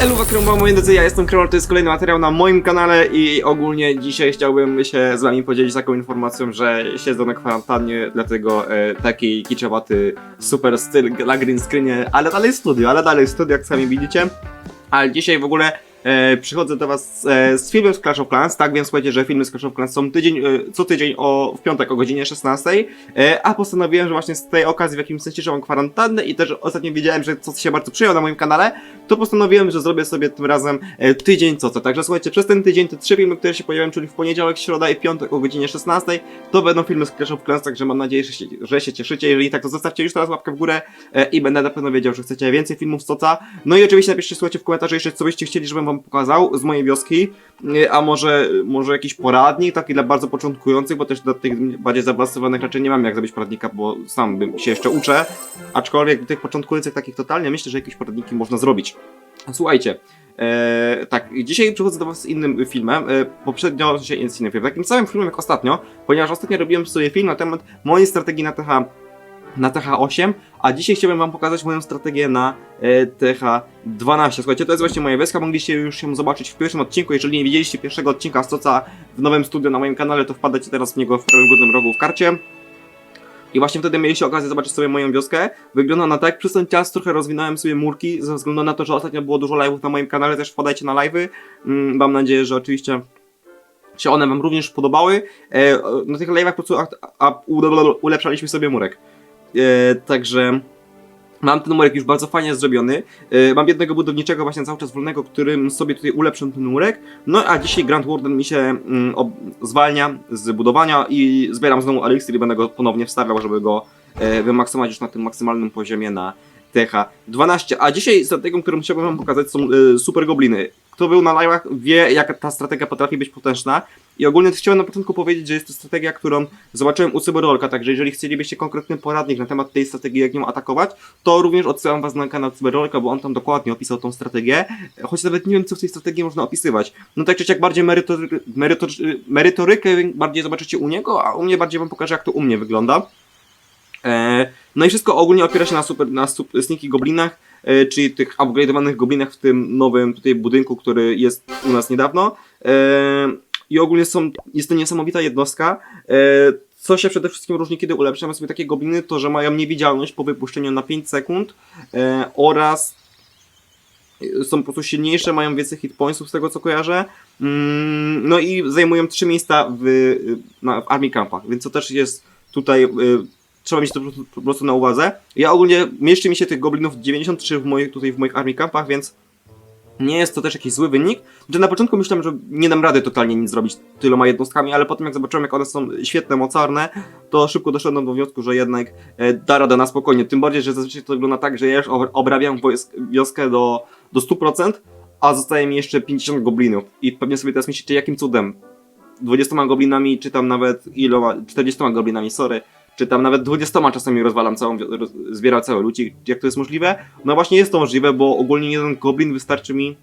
Eluwa Kromba, moi drodzy, ja jestem Kromol, to jest kolejny materiał na moim kanale i ogólnie dzisiaj chciałbym się z wami podzielić taką informacją, że siedzę na kwarantannie, dlatego e, taki kiczowaty super styl na green screenie, ale dalej studio, ale dalej studio, jak sami widzicie. Ale dzisiaj w ogóle e, przychodzę do was e, z filmem z Clash of Clans, tak więc słuchajcie, że filmy z Clash of Clans są tydzień, e, co tydzień o, w piątek o godzinie 16, e, a postanowiłem, że właśnie z tej okazji w jakimś sensie, że mam kwarantannę i też ostatnio wiedziałem, że coś się bardzo przyjął na moim kanale, to postanowiłem, że zrobię sobie tym razem e, tydzień co co. Także słuchajcie, przez ten tydzień te trzy filmy, które się pojawiają, czyli w poniedziałek, środa i piątek o godzinie 16, to będą filmy z Clash of Clans, także mam nadzieję, że się, że się cieszycie. Jeżeli tak, to zostawcie już teraz łapkę w górę e, i będę na pewno wiedział, że chcecie więcej filmów z Coca. No i oczywiście napiszcie, słuchajcie, w komentarzu jeszcze, co byście chcieli, żebym wam pokazał z mojej wioski, e, a może, może jakiś poradnik, taki dla bardzo początkujących, bo też dla tych bardziej zaawansowanych raczej nie mam jak zrobić poradnika, bo sam bym się jeszcze uczę, aczkolwiek dla tych początkujących takich totalnie myślę, że jakieś poradniki można zrobić. Słuchajcie, e, tak, dzisiaj przychodzę do Was z innym filmem, e, poprzednio się jest inny film, takim samym filmem jak ostatnio, ponieważ ostatnio robiłem sobie film na temat mojej strategii na TH, na TH8, a dzisiaj chciałbym Wam pokazać moją strategię na e, TH12. Słuchajcie, to jest właśnie moja wioska, mogliście już ją zobaczyć w pierwszym odcinku, jeżeli nie widzieliście pierwszego odcinka z Coca w nowym studio na moim kanale, to wpadajcie teraz w niego w prawym górnym rogu w karcie. I właśnie wtedy mieliście okazję zobaczyć sobie moją wioskę. Wygląda na tak, przez ten czas trochę rozwinąłem sobie murki, ze względu na to, że ostatnio było dużo live'ów na moim kanale, też wpadajcie na live'y. Mm, Mam nadzieję, że oczywiście się one wam również podobały. E, na tych live'ach po prostu ulepszaliśmy sobie murek. E, także mam ten murek już bardzo fajnie zrobiony. E, mam jednego budowniczego właśnie cały czas wolnego, którym sobie tutaj ulepszę ten murek. No a dzisiaj Grand Warden mi się mm, zwalnia z budowania i zbieram znowu eliksir i będę go ponownie wstawiał, żeby go e, wymaksować już na tym maksymalnym poziomie na TH12. A dzisiaj strategią, którą chciałbym wam pokazać są e, super gobliny. Kto był na live'ach wie, jaka ta strategia potrafi być potężna. I ogólnie chciałem na początku powiedzieć, że jest to strategia, którą zobaczyłem u Cyberolka, także jeżeli chcielibyście konkretny poradnik na temat tej strategii, jak ją atakować, to również odsyłam was na kanał Cyberolka, bo on tam dokładnie opisał tą strategię, choć nawet nie wiem, co w tej strategii można opisywać. No tak czy siak bardziej merytory, merytor, merytorykę bardziej zobaczycie u niego, a u mnie bardziej wam pokażę, jak to u mnie wygląda. E, no i wszystko ogólnie opiera się na super, na super, sneaky goblinach, e, czyli tych upgrade'owanych goblinach w tym nowym tutaj budynku, który jest u nas niedawno. E, I ogólnie są, jest to niesamowita jednostka. E, co się przede wszystkim różni, kiedy ulepszamy sobie takie gobliny, to że mają niewidzialność po wypuszczeniu na 5 sekund e, oraz są po prostu silniejsze, mają więcej hit pointsów z tego co kojarzę. Mm, no i zajmują trzy miejsca w, na, w armii campach, więc to też jest tutaj y, trzeba mieć to po prostu, na uwadze. Ja ogólnie mieszczy mi się tych goblinów 93 w moich, tutaj w moich armii campach, więc nie jest to też jakiś zły wynik. Że na początku myślałem, że nie dam rady totalnie nic zrobić tyloma jednostkami, ale potem jak zobaczyłem, jak one są świetne, mocarne, to szybko doszedłem do wniosku, że jednak e, da radę na spokojnie. Tym bardziej, że zazwyczaj to wygląda tak, że ja już ob- obrabiam wioskę do, do 100%, a zostaje mi jeszcze 50 goblinów. I pewnie sobie teraz myślicie, jakim cudem 20 goblinami, czy tam nawet iloma, 40 goblinami, sorry, czy tam nawet 20 czasami rozwalam całą, zbieram całe ludzi, jak to jest możliwe? No właśnie jest to możliwe, bo ogólnie jeden goblin wystarczy mi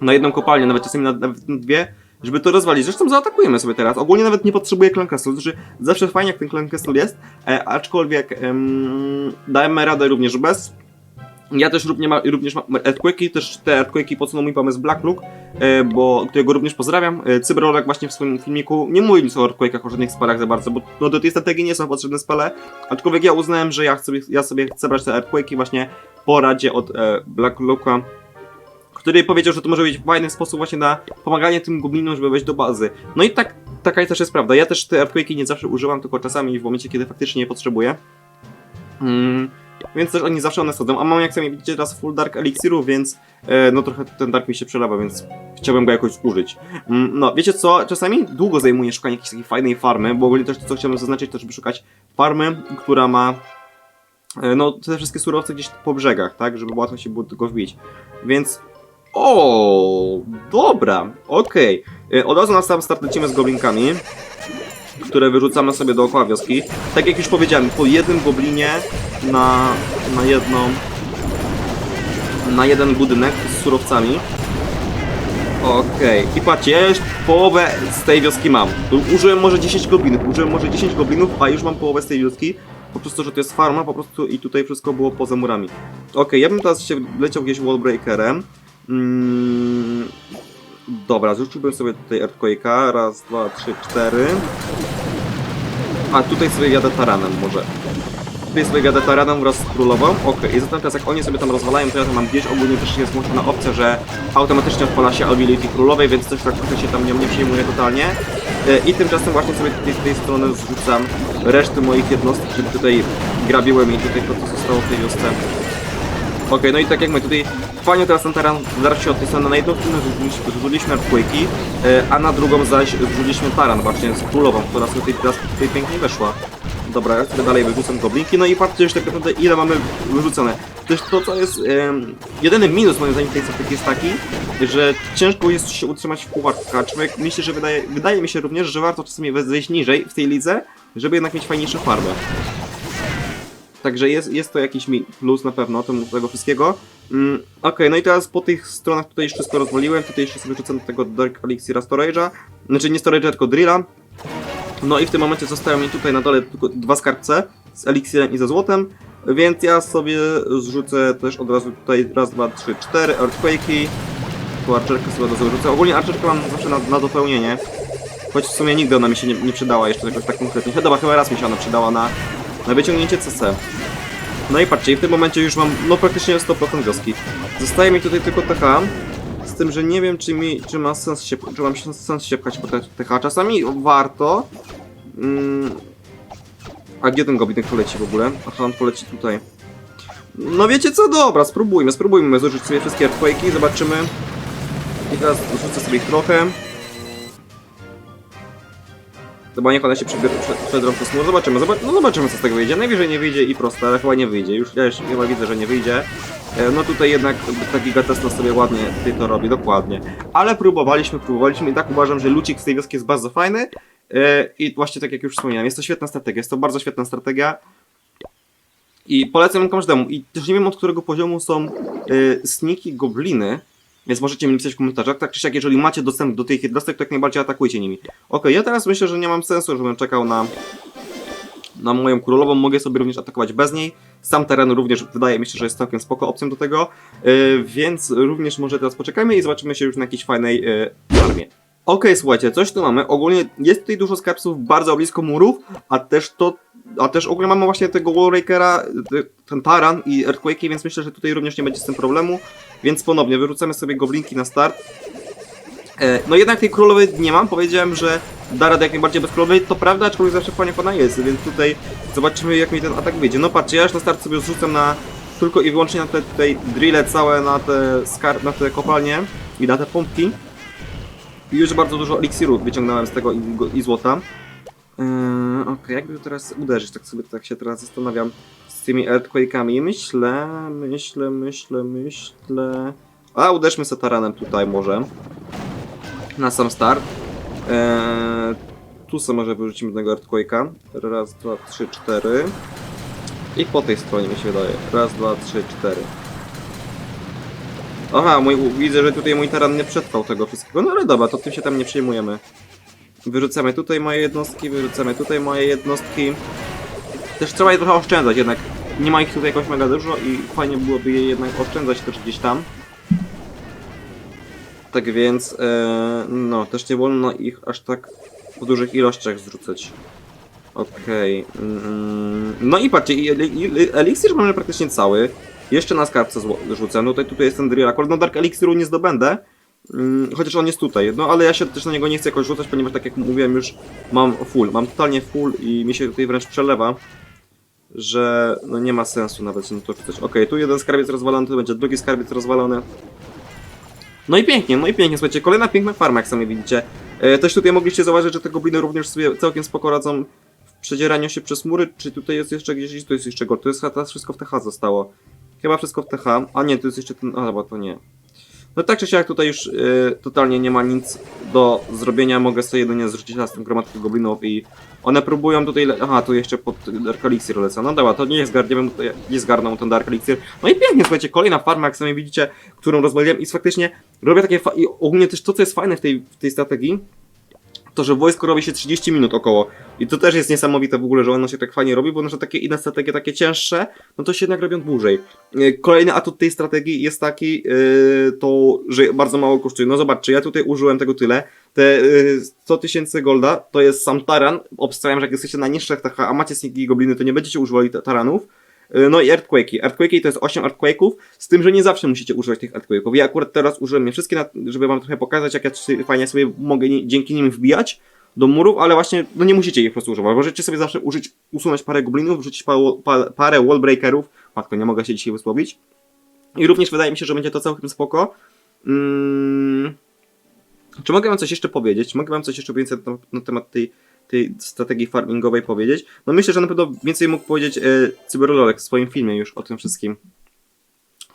na jedną kopalnię, nawet czasami na, nawet na dwie, żeby to rozwalić. Zresztą zaatakujemy sobie teraz. Ogólnie nawet nie potrzebuję Clan Castle, znaczy zawsze fajnie jak ten Clan Castle jest, e, aczkolwiek em, dajemy radę również bez. Ja też również, ma, również mam Earthquake'i, też te Earthquake'i podsunął mi pomysł Black Look, e, bo którego również pozdrawiam. E, Cyberolek właśnie w swoim filmiku nie mówi nic o Earthquake'ach, o żadnych spelach za bardzo, bo no, do tej strategii nie są potrzebne spele, aczkolwiek ja uznałem, że ja, chcę, ja sobie chcę brać te Earthquake'i właśnie po radzie od e, Black Looka, który powiedział, że to może być fajny sposób właśnie na pomaganie tym goblinom, żeby wejść do bazy. No i tak, taka też jest prawda. Ja też te Earthquake'i nie zawsze używam, tylko czasami w momencie, kiedy faktycznie je potrzebuję. Mm, więc też oni zawsze one sadzą, a mam jak sami widzicie teraz full dark eliksirów, więc e, no trochę ten dark mi się przelewa, więc chciałbym go jakoś użyć. Mm, no, wiecie co, czasami długo zajmuje szukanie jakiejś takiej fajnej farmy, bo ogólnie też to, co chciałbym zaznaczyć, to żeby szukać farmy, która ma e, no te wszystkie surowce gdzieś po brzegach, tak, żeby łatwo się było go wbić. Więc o, dobra, okej. E, Od razu na sam start lecimy z goblinkami, które wyrzucamy sobie dookoła wioski. Tak jak już powiedziałem, po jednym goblinie na, na jedną na jeden budynek z surowcami. Okej, i patrzcie, ja już połowę z tej wioski mam. Użyłem może 10 goblinów, użyłem może 10 goblinów, a już mam połowę z tej wioski. Po prostu, że to jest farma, po prostu i tutaj wszystko było poza murami. Okej, ja bym teraz się leciał gdzieś wallbreakerem. Mm, dobra, zrzuciłbym sobie tutaj Earthquake'a. Raz, dwa, trzy, cztery. A tutaj sobie jadę taranem może. Tutaj sobie jadę taranem wraz z królową. Okej, i zatem teraz jak oni sobie tam rozwalają, to ja tam mam gdzieś ogólnie też jest włączona opcja, że automatycznie odpala się ability królowej, więc też tak trochę się tam nią nie przejmuje totalnie. E, I tymczasem właśnie sobie tutaj z tej strony zrzucam reszty moich jednostek, żeby tutaj grabiłem i tutaj to co zostało w tej wiosce. Okej, no i tak jak my tutaj fajnie teraz ten teren zaraz się od tej strony na jedną stronę zrzuciliśmy- e, a na drugą zaś zrzuciliśmy taran właśnie z królową, która sobie tutaj, teraz tutaj pięknie weszła. Dobra, ja sobie dalej wyrzucam goblinki, no i patrzcie już tak naprawdę ile mamy wyrzucone. Jest to, co jest jedyny minus moim zdaniem tej strategii jest taki, że ciężko jest się utrzymać w pułapkach. Aczkolwiek myślę, że wydaje, wydaje mi się również, że warto czasami zejść niżej w tej lidze, żeby jednak mieć fajniejsze farmy. Także jest, jest to jakiś plus na pewno temu, tego wszystkiego. Mm, Okej, no i teraz po tych stronach tutaj już wszystko rozwaliłem. Tutaj jeszcze sobie rzucam do tego Dark Elixira Storage'a. Znaczy nie Storage'a, tylko Drilla. No i w tym momencie zostają mi tutaj na dole tylko dwa skarbce z eliksirem i ze złotem. Więc ja sobie zrzucę też od razu tutaj raz, dwa, trzy, cztery Earthquake'i. Tu archerkę sobie do zrzucę. Ogólnie archerkę mam zawsze na, na dopełnienie. Choć w sumie nigdy ona mi się nie, nie przydała jeszcze jakoś tak konkretnie. Chyba, chyba raz mi się ona przydała na, na wyciągnięcie CC. No i patrzcie, w tym momencie już mam no praktycznie 100% wioski. Zostaje mi tutaj tylko TH. Z tym, że nie wiem czy mi, czy ma sens się, czy mam się sens się pchać po TH. Czasami warto. Mm, a gdzie ten goblinek poleci w ogóle? Aha, on poleci tutaj. No wiecie co, dobra, spróbujmy, spróbujmy zużyć sobie wszystkie earthquake'i, zobaczymy. I teraz rzucę sobie ich trochę. Chyba niech one się przebier- prze- przedrą przez mur. Zobaczymy, zobac no zobaczymy co z tego wyjdzie. Najwyżej nie wyjdzie i proste, ale chyba nie wyjdzie. Już ja już chyba widzę, że nie wyjdzie. E, No tutaj jednak taki Gatesno sobie ładnie to robi, dokładnie. Ale próbowaliśmy, próbowaliśmy i tak uważam, że lucik z tej wioski jest bardzo fajny. E, I właśnie tak jak już wspomniałem, jest to świetna strategia, jest to bardzo świetna strategia. I polecam ją każdemu. I też nie wiem od którego poziomu są y, sniki gobliny. Więc możecie mi napisać w komentarzach. Tak czy siak, jeżeli macie dostęp do tych jednostek, to jak najbardziej atakujcie nimi. Okej, ja teraz myślę, że nie mam sensu, żebym czekał na, na moją królową. Mogę sobie również atakować bez niej. Sam teren również wydaje mi się, że jest całkiem spoko opcją do tego. Yy, więc również może teraz poczekajmy i zobaczymy się już na jakiejś fajnej yy, farmie. Okej, słuchajcie, coś tu mamy. Ogólnie jest tutaj dużo skarbców bardzo blisko murów, a też to, a też ogólnie mamy właśnie tego Wallrakera, te- ten Taran i Earthquake'i, więc myślę, że tutaj również nie będzie z tym problemu. Więc ponownie wyrzucamy sobie goblinki na start. E, no jednak tej królowej nie mam, powiedziałem, że da radę jak najbardziej bez królowej, to prawda, aczkolwiek zawsze fajnie jak ona jest, więc tutaj zobaczymy jak mi ten atak wyjdzie. No patrzcie, ja już na start sobie zrzucam na tylko i wyłącznie na te tutaj drille całe, na te skar na te kopalnie i na te pompki. I już bardzo dużo eliksirów wyciągnąłem z tego i, i złota. Yy, Okej, jakby to teraz uderzyć, tak sobie tak się teraz zastanawiam z tymi earthquake'ami. Myślę, myślę, myślę, myślę... A, uderzmy se taranem tutaj może. Na sam start. Eee, tu sobie może wyrzucimy tego earthquake'a. Raz, dwa, trzy, cztery. I po tej stronie mi się wydaje. Raz, dwa, trzy, cztery. Aha, mój, widzę, że tutaj mój taran nie przetrwał tego wszystkiego. No ale dobra, to tym się tam nie przejmujemy. Wyrzucamy tutaj moje jednostki, wyrzucamy tutaj moje jednostki. Też trzeba je trochę oszczędzać jednak. Nie ma ich tutaj jakoś mega dużo i fajnie byłoby je jednak oszczędzać też gdzieś tam. Tak więc, e, no, też nie wolno ich aż tak w dużych ilościach zrzucać. Okej. Mm, no i patrzcie, eliksir mamy praktycznie cały. Jeszcze na skarbce rzucę. No tutaj, tutaj jest ten drill. Akurat no Dark Elixiru nie zdobędę. Mm, chociaż on jest tutaj. No ale ja się też na niego nie chcę jakoś rzucać, ponieważ tak jak mówiłem już mam full. Mam totalnie full i mi się tutaj wręcz przelewa. Że no nie ma sensu nawet się na to rzucać. Okej, tu jeden skarbiec rozwalony, tu będzie drugi skarbiec rozwalony. No i pięknie, no i pięknie, słuchajcie, kolejna piękna farma, jak sami widzicie. E, też tutaj mogliście zauważyć, że te gobliny również sobie całkiem spoko radzą w przedzieraniu się przez mury. Czy tutaj jest jeszcze gdzieś, tu jest jeszcze gold, to jest teraz wszystko w TH zostało. Chyba wszystko w TH, a nie, to jest jeszcze ten, a bo to nie. No tak czy siak tutaj już y, totalnie nie ma nic do zrobienia, mogę sobie jedynie zrzucić raz tą gromadkę goblinów i one próbują tutaj, aha, tu jeszcze pod Dark Elixir lecą, no dobra, to nie zgarniemy, nie zgarną ten Dark Elixir. No i pięknie, słuchajcie, kolejna farma, jak sami widzicie, którą rozwaliłem i faktycznie robię takie, i ogólnie też to, co jest fajne w tej, w tej strategii, to, że wojsko robi się 30 minut około. I to też jest niesamowite w ogóle, że ono się tak fajnie robi, bo na takie inne strategie, takie cięższe, no to się jednak robią dłużej. E, Kolejny atut tej strategii jest taki, e, to, że bardzo mało kosztuje. No zobaczcie, ja tutaj użyłem tego tyle. Te e, 100 tysięcy golda to jest sam taran. Obstawiam, że jak jesteście na niższych TH, a macie sniki i gobliny, to nie będziecie używali ta- taranów. E, No i Earthquake'i. To jest 8 Earthquake'ów, z tym, że nie zawsze musicie używać tych Earthquake'ów. Ja akurat teraz użyłem je wszystkie, żeby wam trochę pokazać, jak ja fajnie sobie mogę dzięki nim wbijać do murów, ale właśnie no nie musicie ich po prostu używać. Możecie sobie zawsze użyć, usunąć parę goblinów, wrzucić pa, pa, parę wallbreakerów. Matko, nie mogę się dzisiaj wysłowić. I również wydaje mi się, że będzie to całkiem spoko. Mm. Czy mogę wam coś jeszcze powiedzieć? Mogę wam coś jeszcze więcej na, na temat tej, tej strategii farmingowej powiedzieć? No myślę, że na pewno więcej mógł powiedzieć Cyberlolek w swoim filmie już o tym wszystkim.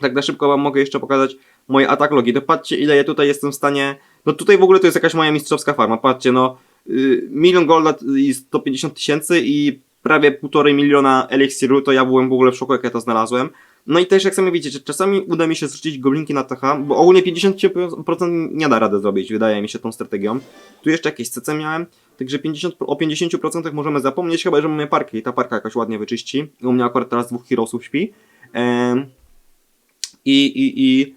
Tak na szybko wam mogę jeszcze pokazać moje atak logi. To patrzcie ile ja tutaj jestem w stanie... No tutaj w ogóle to jest jakaś moja mistrzowska farma. Patrzcie, no y, milion golda i 150 tysięcy i prawie półtorej miliona eliksiru, to ja byłem w ogóle w szoku jak ja to znalazłem. No i też jak sami widzicie, czasami uda mi się zrzucić goblinki na TH, bo ogólnie 50% nie da rady zrobić, wydaje mi się, tą strategią. Tu jeszcze jakieś CC miałem, także 50, o 50% możemy zapomnieć, chyba że mamy parkę i ta parka jakoś ładnie wyczyści. U mnie akurat teraz dwóch heroesów śpi. Em, I, i, i,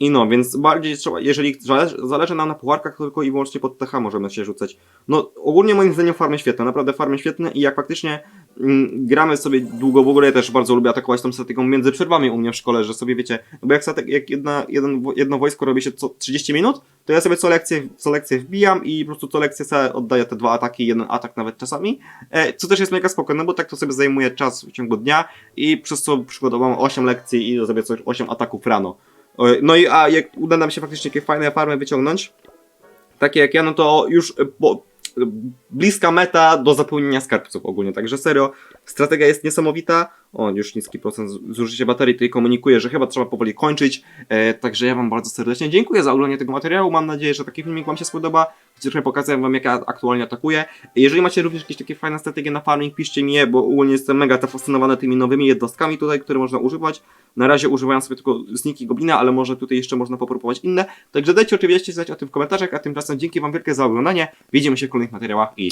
I no, więc bardziej trzeba, jeżeli zależy, zależy nam na pucharkach, to tylko i wyłącznie pod TH możemy się rzucać. No, ogólnie moim zdaniem farmy świetne, naprawdę farmy świetne i jak faktycznie mm, gramy sobie długo, w ogóle ja też bardzo lubię atakować tą strategią między przerwami u mnie w szkole, że sobie wiecie, no bo jak, jak jedna, jeden, jedno wojsko robi się co 30 minut, to ja sobie co lekcję, co lekcję wbijam i po prostu co lekcję sobie oddaję te dwa ataki, jeden atak nawet czasami, e, co też jest mega spokojne, no bo tak to sobie zajmuje czas w ciągu dnia i przez co przykładowo mam 8 lekcji i zrobię coś 8 ataków rano. No i a jak uda nam się faktycznie takie fajne farmy wyciągnąć, takie jak ja, no to już e, e, bliska meta do zapełnienia skarbców ogólnie, także serio, strategia jest niesamowita, o już niski procent zużycia baterii, tutaj komunikuje, że chyba trzeba powoli kończyć, e, także ja wam bardzo serdecznie dziękuję za oglądanie tego materiału, mam nadzieję, że taki filmik wam się spodoba, trochę pokazałem wam jak ja aktualnie atakuję, jeżeli macie również jakieś takie fajne strategie na farming, piszcie mi je, bo ogólnie jestem mega zafascynowany tymi nowymi jednostkami tutaj, które można używać, na razie używałem sobie tylko sniki goblina, ale może tutaj jeszcze można popróbować inne. Także dajcie oczywiście znać o tym w komentarzach, a tymczasem dzięki wam wielkie za oglądanie. Widzimy się w kolejnych materiałach i